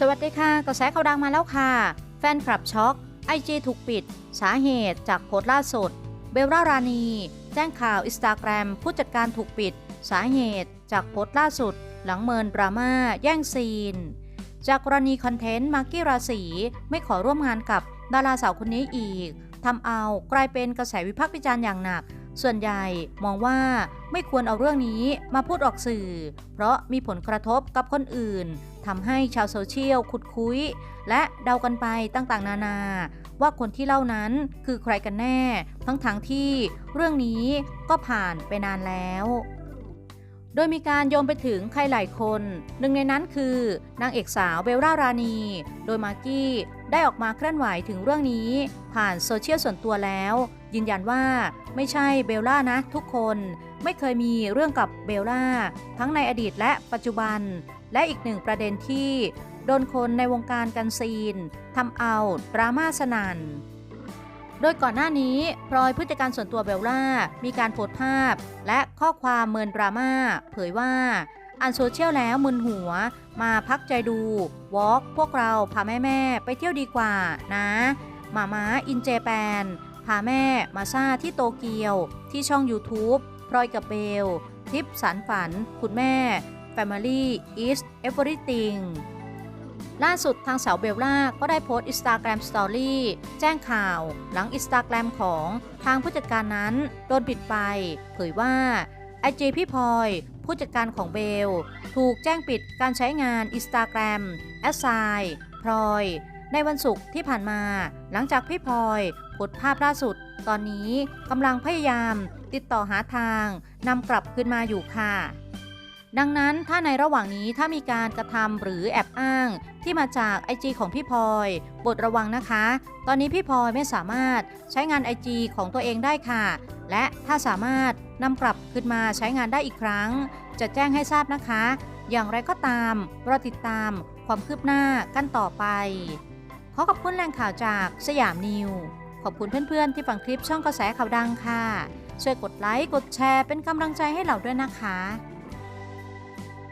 สวัสดีค่ะกระแสข่าวดังมาแล้วค่ะ แฟนคลับช็อกไอจีถูกปิด สาเหตุจากโพสต์ล่าสุด เบลล่ารานีแจ้งข่าวอินสตาแกรมผู้จัดการถูกปิด สาเหตุจากโพสต์ล่าสุด หลังเมินดราม่าแย่งซีน จากกรณีคอนเทนต์มากกี้ราศีไม่ขอร่วมงานกับดาราสาวคนนี้อีกทำเอากลายเป็นกระแสวิพากษ์วิจารณ์อย่างหนัก ส่วนใหญ่มองว่าไม่ควรเอาเรื่องนี้มาพูดออกสื่อ เพราะมีผลกระทบกับคนอื่นทำให้ชาวโซเชียลขุดคุย และเดากันไปต่างๆ นานา ว่าคนที่เล่านั้นคือใครกันแน่ ทั้งๆทที่เรื่องนี้ก็ผ่านไปนานแล้ว โดยมีการโยงไปถึงใครหลายคน หนึ่งในนั้นคือนางเอกสาวเบลล่ารานี โดยมากกี้ได้ออกมาเคลื่อนไหวถึงเรื่องนี้ ผ่านโซเชียลส่วนตัวแล้ว ยืนยันว่าไม่ใช่เบลล่านะทุกคนไม่เคยมีเรื่องกับเบลล่า ทั้งในอดีตและปัจจุบัน และอีกหนึ่งประเด็นที่ โดนคนในวงการกันซีนทำเอาดราม่าสนัน่น โดยก่อนหน้านี้พลอยผู้จัดการส่วนตัวเบลล่า มีการโพสต์ภาพ และข้อความเมินดราม่าเผยว่าอ่านโซเชียลแล้วมึนหัว มาพักใจดู วอล์กพวกเราพาแม่แม่ไปเที่ยวดีกว่านะมาม้าอินเจแปน พาแม่มาซาที่โตเกียว ที่ช่อง YouTube พลอยกับเบล ทิปสันฝัน คุณแม่ Family is everything ล่าสุดทางสาวเบลล่าก็ได้โพสต์ Instagram Story แจ้งข่าว หลัง Instagram ของทางผู้จัดการนั้นโดนปิดไป เผยว่าไอจีพี่พลอยผู้จัดการของเบล ถูกแจ้งปิดการใช้งาน Instagram แอสไซพลอย ในวันศุกร์ที่ผ่านมา หลังจากพี่พลอยโพสต์ภาพล่าสุด ตอนนี้กำลังพยายามติดต่อหาทางนำกลับคืนมาอยู่ค่ะดังนั้นถ้าในระหว่างนี้ถ้ามีการกระทำหรือแอบอ้าง ที่มาจาก IG ของพี่พลอยโประวังนะคะ ตอนนี้พี่พลอยไม่สามารถใช้งาน IG ของตัวเองได้ค่ะ และถ้าสามารถนำกลับขึ้นมาใช้งานได้อีกครั้ง จะแจ้งให้ทราบนะคะ อย่างไรก็ตามรอติดตามความคืบหน้ากันต่อไป ขอขอบคุณแหล่งข่าวจากสยามนิว ขอบคุณเพื่อนๆที่ฟังคลิปช่องกระแสข่าวดังค่ะช่วยกดไลค์กดแชร์เป็นกำลังใจให้เราด้วยนะคะ